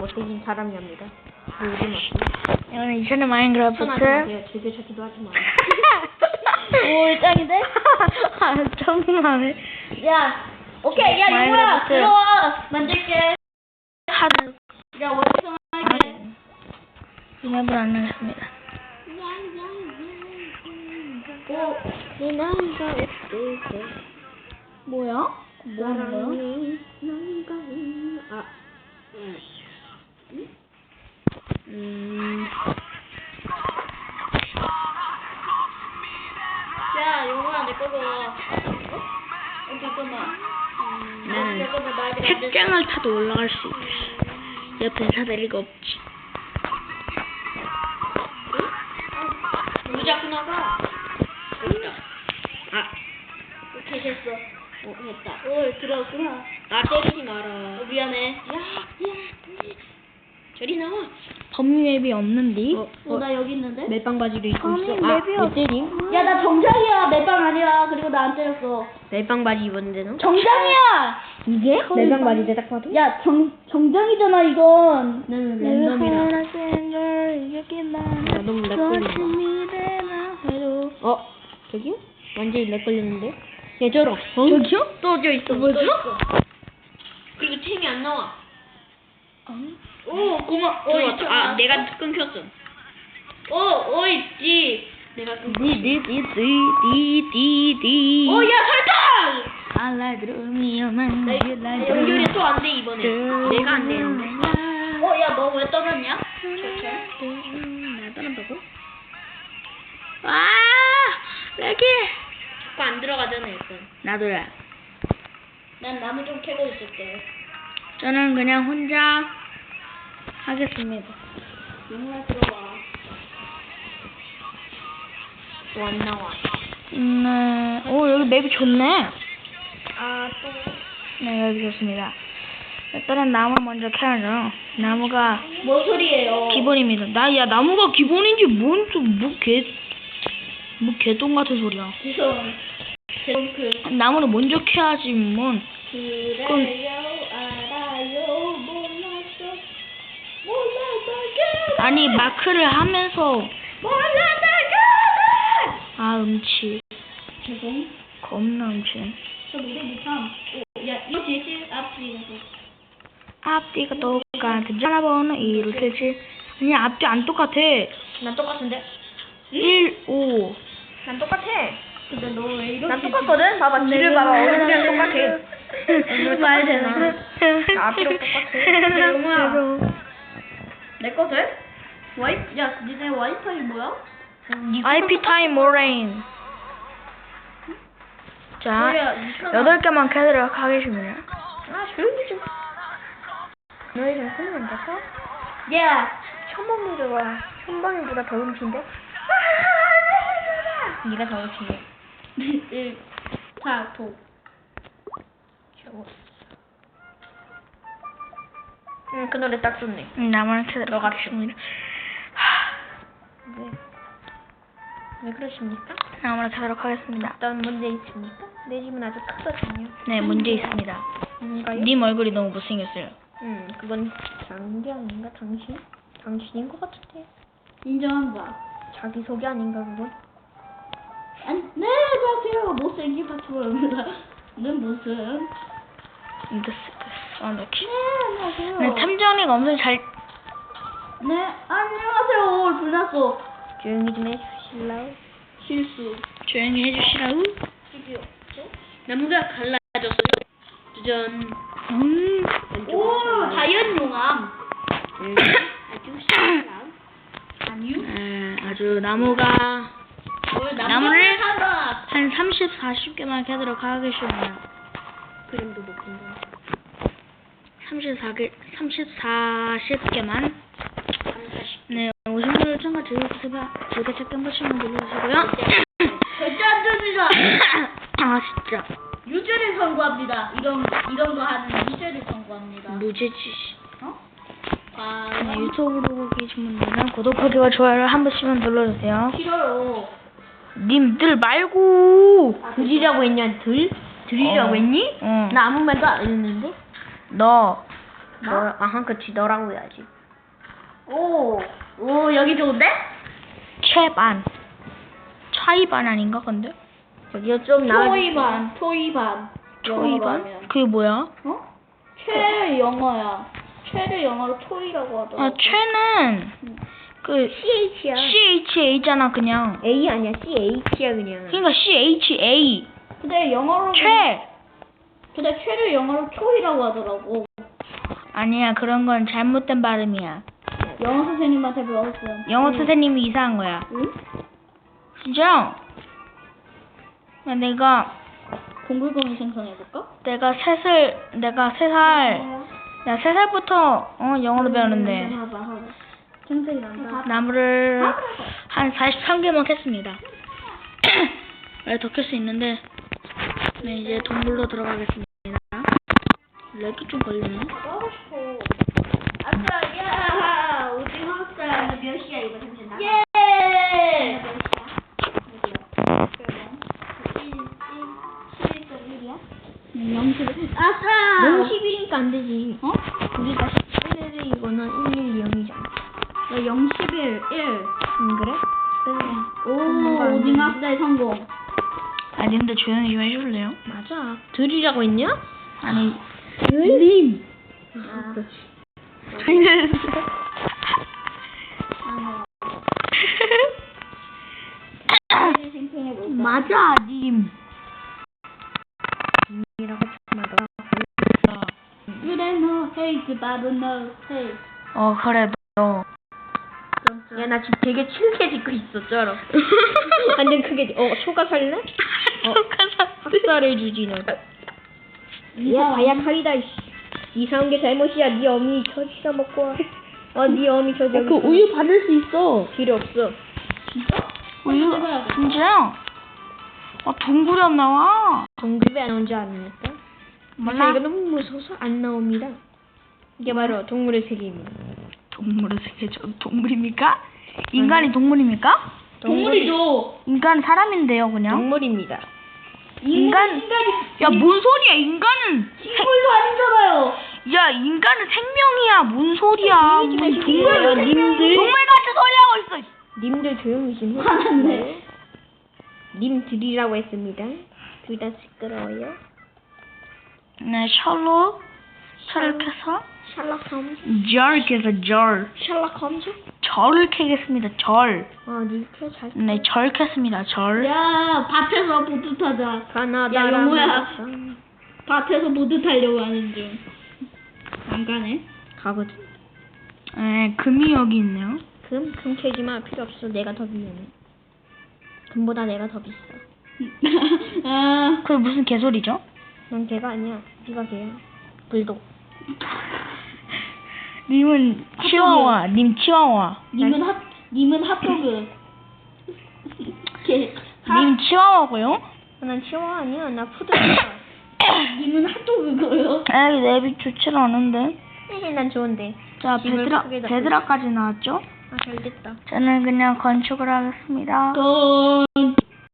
못생긴 사람이랍니다. 모르지 마세요. 이천의 편하지 마인크래프트. 마세요. 즐겨찾기도 하지 마. 오, 짱인데? 아, 정말. 야, 오케이, 야, 해봤어요. 들어와. 만들게. 하드. 야, 원성 할게. 이 맵을 안 하겠습니다. 오, 내? 뭐야? 뭐 하는 거야? 사랑의 나이가 아. 음. 음. 야, 용우야, 내 거로. 어? 어, 잠깐만. 나는 잠깐만, 나 아직 안 됐어. 책장을 타도 올라갈 수 있지. 옆에 사다리가 없지. 왜 자꾸 나가? 여기다. 아, 오케이, 됐어. 어, 했다. 오, 들어왔구나. 나 때리지 마라. 어, 미안해. 야, 야, 저리 나와. 범위 맵이 없는디? 어, 어, 나 여기 있는데? 멜빵 바지도 입고 아니, 있어. 맵이 아, 없- 왜 때림? 야, 나 정장이야. 멜빵 아니야. 그리고 나 안 때렸어. 멜빵 바지 입었는데 너? 정장이야! 이게? 멜빵 바지인데 딱 봐도? 야, 정, 정장이잖아, 이건. 나는 랜덤이라. 야, 너무 렉 걸린다. 어? 저기요? 완전히 렉 걸렸는데? 얘 저러. 어? 저기요? 또 저 있어. 뭐죠? 그리고 템이 안 나와. 오, 고마, 어, 들어왔다. 있잖아. 아, 내가 끊겼어. 오, 어, 있지. 내가 끊겼어. 디디디디디디. 오, 야, 설탕! 알라드로미어만 나 이- 나 연결이 또 안 돼, 이번에. 내가 안 되는데. 어, 야, 너 왜 떨었냐? 나 떠난다고? 아, 레기. 자꾸 안 들어가잖아, 약간. 나도야. 난 나무 좀 캐고 있을게. 저는 그냥 혼자 하겠습니다. 용라 들어와. 또 안 나와. 음, 네. 오, 여기 맵이 좋네. 아, 또. 네, 여기 좋습니다. 일단은 나무 먼저 캐야죠. 나무가 뭔 소리예요? 기본입니다. 나, 야, 나무가 기본인지 뭔, 좀, 뭐, 개, 뭐, 개똥 같은 소리야. 지금 그, 나무를 먼저 캐야지, 뭔. 그래요, 알아 아니, 마크를 하면서, 아, 음치. 죄송. 겁나 음치. 저 노래 못함. 오, 야, 이거 제시 앞뒤 가서. 앞뒤가 똑같은 번호 2로 되지. 아니, 앞뒤 안 똑같아. 난 똑같은데? 1, 5. 난 똑같아. 근데 너 왜 이렇게. 난 똑같거든? 봐봐, 뒤를 봐봐. 얼굴이랑 똑같아. 말 되나? 나 앞뒤로 똑같아. 내거 돼? 와이, 야, 니네 와이파이 뭐야? IP 타임 모레인. 자, 뭐야, 이상한- 여덟 개만 캐도록 하겠습니다. 아, 조용히 좀. 너희는 손을 안 닦아? 야, 들어와. 천범이보다 더 음치인데? 네가 더 음치네. 일, 사, 도. 저거. 응, 그 노래 딱 좋네. 음, 나만 캐도록 하겠습니다. 하, 왜? 왜 그러십니까? 나만 캐도록 하겠습니다. 어떤 문제 있습니까? 내 집은 아주 크거든요. 네, 문제 있습니다. 뭔가요? 님 얼굴이 너무 못생겼어요. 응, 그건 장기 아닌가? 당신? 당신인 것 같은데. 인정한다. 자기소개 아닌가, 그건? 안, 네, 안녕하세요. 못생긴 파트너입니다. 는 무슨? 이거 써놓기. 네, 안녕하세요. 네, 탐정이가 엄청 잘, 네, 안녕하세요. 오, 불났어. 조용히 좀 해주실래요? 실수. 조용히 해주시라우. 나무가 갈라졌어요. 짠. 음. 오, 자연 용암. 아주 신기하다. 아니요. 네, 아주 나무가 뭘 나무를. 한 30, 40개만 캐도록 하겠습니다. 그림도 못 본다. 34개, 30, 40개만. 3, 40. 네, 오신 분들 참가 즐겁게, 즐겁게 찾기 한 번씩만 눌러주시고요. 절대 안 됩니다. 아, 진짜. 유죄를 선고합니다. 이런 이런 거 하는 유죄를 선고합니다. 무죄지. 어? 네, 아, 유튜브로 보고 계신 분들은 구독하기와 좋아요를 한 번씩만 눌러주세요. 싫어요. 님들 말고! 들이라고 했냐, 들? 들이라고 어. 했니? 어. 나 아무 말도 안 했는데? 너, 너, 아하, 그치, 너라고 해야지. 오, 오 여기 좋은데? 최반. 차이반 아닌가 근데? 저기요, 좀 나와. 토이반, 초이반? 하면. 그게 뭐야? 어? 최 영어야. 최를 영어로 토이라고 하더라고. 아 최는 그 CH야. CHA잖아 그냥. A 아니야, CH야, 그냥. 그러니까 CHA. 근데 영어로 최. 근데 최를 영어로 초이라고 하더라고. 아니야 그런 건 잘못된 발음이야. 영어 선생님한테 배웠어요. 영어 선생님이 이상한 거야. 응? 진짜? 야, 내가 동글동글 생성해볼까? 내가 셋을 내가 세 살. 야, 세 살부터 어 영어를 배우는데 봐봐, 봐봐. 생색이 난다. 나무를 한 43개만 캤습니다. 원래 더캘수 있는데 네, 이제 동굴로 들어가겠습니다. 렉이 좀 걸리네. 하고 싶어. 아싸, 야, 오징어 아싸. 몇 시야 이거 잠시 나. 예. 아싸. 너무 11이니까 안 되지. 어? 우리가 11이거나 112, 0이잖아. 야, 0, 11, 1. 응, 그래? 오, 오징어. 아싸의 성공. 아, 님들 조용히 좀 해줄래요? 맞아. 들이라고 했냐? 아니, 님. 아. 생성해 맞아, 님. 님이라고 말아. 그래, 너, 헤이즈, 바로 너, 헤이. 어, 그래, 너. 야, 나 지금 되게 칠게 짓고 있어, 쩔어. 완전 크게, 짓- 어, 소가 살래? 어, 학살해 주지, 너. 야, 바야 칼이다, 이씨. 이상한 게 잘못이야. 네 어미 저지가 먹고 와. 어, 네 어미 저 저기. 있어. 받을 수 있어. 필요 없어. 진짜? 우유, 진짜요? 아, 동굴이 안 나와. 동급에 안온줄 아닙니까? 몰라. 이거 너무 무서워서 안 나옵니다. 이게 바로 동물의 세계입니다. 동물의 세계죠. 동물입니까? 인간이 동물입니까? 동물이죠. 인간 사람인데요, 그냥. 동물입니다. 인간, 인간이 야, 뭔 소리야, 인간은. 식물도 아니잖아요. 야, 인간은 생명이야. 뭔 소리야. 좀뭔 해주세요, 동물, 님들. 동물 같은 소리 하고 있어. 님들 조용히 좀 해. 화났네. 님들이라고 했습니다. 둘 다 시끄러워요. 네, 셜록. 셜을 캐서. 셜록 홈즈. 절 캐서 절. 셜록 홈즈? 절을 캐겠습니다, 절. 어, 니표 잘. 네, 절 캐습니다, 절. 야, 밭에서 보드 타자. 가나다. 야, 영호야. 밭에서 보드 타려고 하는 중. 안 가네. 가거든. 네, 금이 여기 있네요. 금? 금 캐지 마. 필요 없어. 내가 더 위험해. 금보다 내가 더 비싸. 아, 그게 무슨 개소리죠? 넌 개가 아니야. 네가 개야. 불독. 님은 치와와, 님 치와와. 님은 핫, 님은 핫도그. 개, 님 치와와고요? 어, 난 치와 아니야. 나 푸드야. 님은 핫도그고요. 에이, 내비 좋질 않은데. 에헤, 난 좋은데. 자, 집을 베드라, 크게 잡고 베드라까지 나왔죠? 아, 잘 됐다. 저는 그냥 건축을 하겠습니다. 건